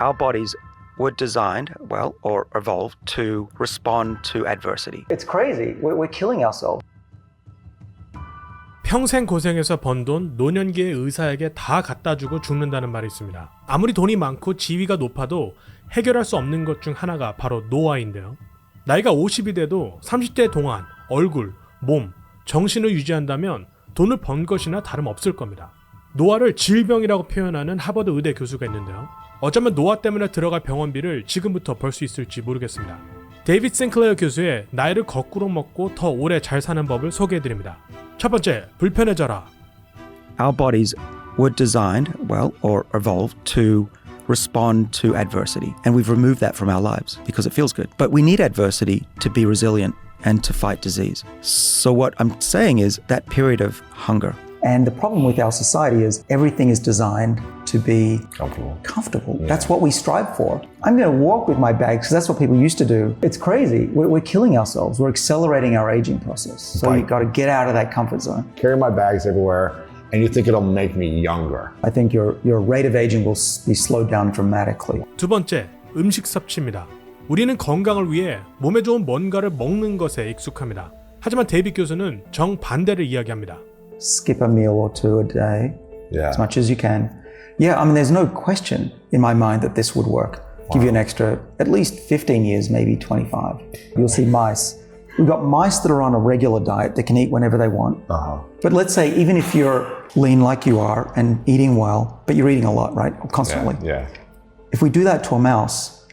Our bodies were designed, well, or evolved to respond to adversity. It's crazy. We're, we're killing ourselves. 평생 고생해서 번 돈 노년기의 의사에게 다 갖다 주고 죽는다는 말이 있습니다. 아무리 돈이 많고 지위가 높아도 해결할 수 없는 것 중 하나가 바로 노화인데요. 나이가 50이 돼도 30대 동안 얼굴, 몸, 정신을 유지한다면 돈을 번 것이나 다름없을 겁니다. 노화를 질병이라고 표현하는 하버드 의대 교수가 있는데요. 어쩌면 노화 때문에 들어갈 병원비를 지금부터 벌 수 있을지 모르겠습니다. 데이빗 싱클레어 교수의 나이를 거꾸로 먹고 더 오래 잘 사는 법을 소개해드립니다. 첫 번째, 불편해져라. Our bodies were designed, well, or evolved to respond to adversity. And we've removed that from our lives because it feels good. But we need adversity to be resilient and to fight disease. So, what I'm saying is that period of hunger, And the problem with our society is everything is designed to be Comfortable. comfortable. That's what we strive for. I'm going to walk with my bags because that's what people used to do. It's crazy. We're, we're killing ourselves. We're accelerating our aging process. So Right. you've got to get out of that comfort zone. Carry my bags everywhere, and you think it'll make me younger. I think your, your rate of aging will s- be slowed down dramatically. 두 번째, 음식 섭취입니다. 우리는 건강을 위해 몸에 좋은 뭔가를 먹는 것에 익숙합니다. 하지만 데이빗 교수는 정반대를 이야기합니다. Skip a meal or two a day Yeah. as much as you can. Yeah, I mean, there's no question in my mind that this would work. Give you an extra at least 15 years, maybe 25. You'll see mice. We've got mice that are on a regular diet that can eat whenever they want. Uh-huh. But let's say, even if you're lean like you are and eating well, but you're eating a lot, right? Constantly. Yeah. If we do that to a mouse,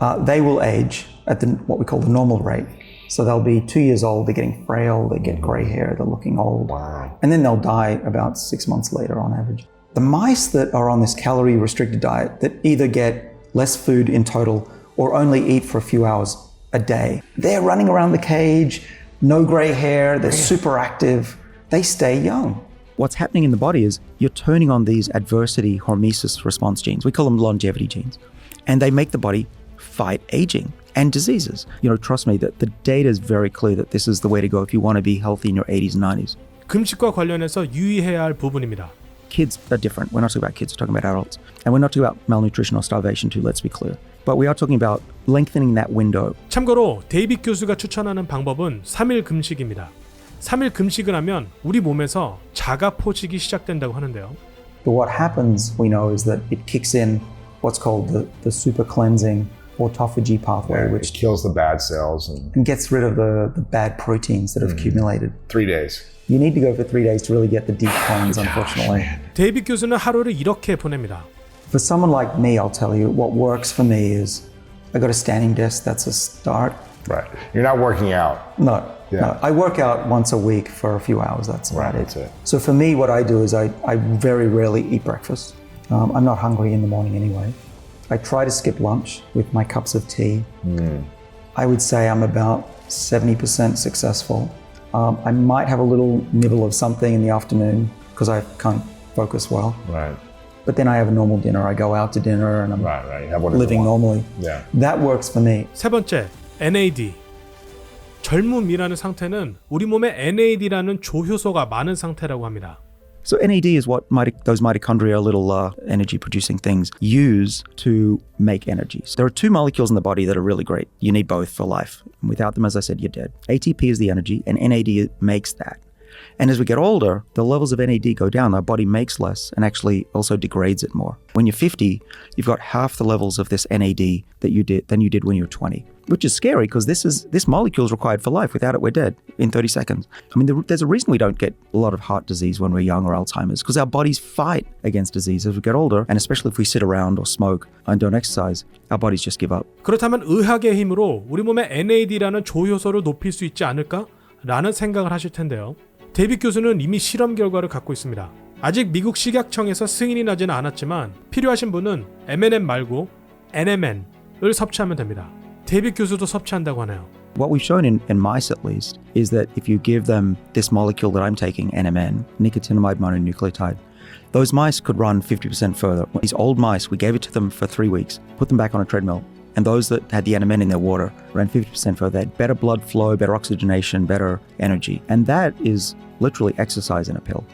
uh, they will age at the, what we call the normal rate. So they'll be two years old, they're getting frail, they get gray hair, they're looking old. Wow. And then they'll die about six months later on average. The mice that are on this calorie restricted diet that either get less food in total or only eat for a few hours a day, they're running around the cage, no gray hair, they're super active, they stay young. what's happening in the body is you're turning on these adversity hormesis response genes. We call them longevity genes. And they make the body fight aging and diseases. You know, trust me that the data is very clear that this is the way to go if you want to be healthy in your 80s and 90s. 금식과 관련해서 유의해야 할 부분입니다. Kids are different. We're not talking about kids, we're talking about adults. And we're not talking about malnutrition or starvation too, let's be clear. But we are talking about lengthening that window. 참고로 데이빗 교수가 추천하는 방법은 3일 금식입니다. 3일 금식을 하면 우리 몸에서 자가 포식이 시작된다고 하는데요. But what happens, we know, is that it kicks in what's called the, the super cleansing autophagy pathway, Which which kills the bad cells in and gets rid of the, the bad proteins that have accumulated. three days. You need to go for three days to really get the deep cleanse, unfortunately. 데이빗 교수는 하루를 이렇게 보냅니다. For someone like me, I'll tell you, what works for me is I got a standing desk, that's a start. Right. You're not working out. No, Yeah. no. I work out once a week for a few hours, that's about Right, it. that's it. So for me, what I do is I, I very rarely eat breakfast. Um, I'm not hungry in the morning anyway. I try to skip lunch with my cups of tea. I would say I'm about 70% successful. Um, I might have a little nibble of something in the afternoon because I can't focus well. Right. But then I have a normal dinner. I go out to dinner and I'm Right. Right. You have whatever living you want. normally. Yeah. That works for me. 세 번째, NAD. 젊음이라는 상태는 우리 몸에 NAD라는 조효소가 많은 상태라고 합니다. So NAD is what those mitochondria, little uh, energy-producing things, use to make energy. So there are two molecules in the body that are really great. You need both for life. Without them, as I said, you're dead. ATP is the energy, and NAD makes that. And as we get older, the levels of NAD go down. Our body makes less and actually also degrades it more. When you're 50, you've got half the levels of this NAD that you did than you did when you were 20, which is scary because this is this molecule is required for life. Without it, we're dead in 30 seconds. I mean, there- there's a reason we don't get a lot of heart disease when we're young or Alzheimer's because our bodies fight against disease as we get older, and especially if we sit around or smoke and don't exercise, our bodies just give up. 그렇다면 의학의 힘으로 우리 몸의 NAD라는 조효소를 높일 수 있지 않을까? 라는 생각을 하실 텐데요. 데이빗 교수는 이미 실험 결과를 갖고 있습니다. 아직 미국 식약청에서 승인이 나지는 않았지만 필요하신 분은 M&M 말고 NMN을 섭취하면 됩니다. 데이빗 교수도 섭취한다고 하네요. What we've shown in, in mice, at least, is that if you give them this molecule that I'm taking, NMN, nicotinamide mononucleotide, those mice could run 50% further. These old mice, we gave it to them for three weeks, put them back on a treadmill, and those that had the NMN in their water ran 50% further. They had better blood flow, better oxygenation, better energy. And that is literally exercise in a pill.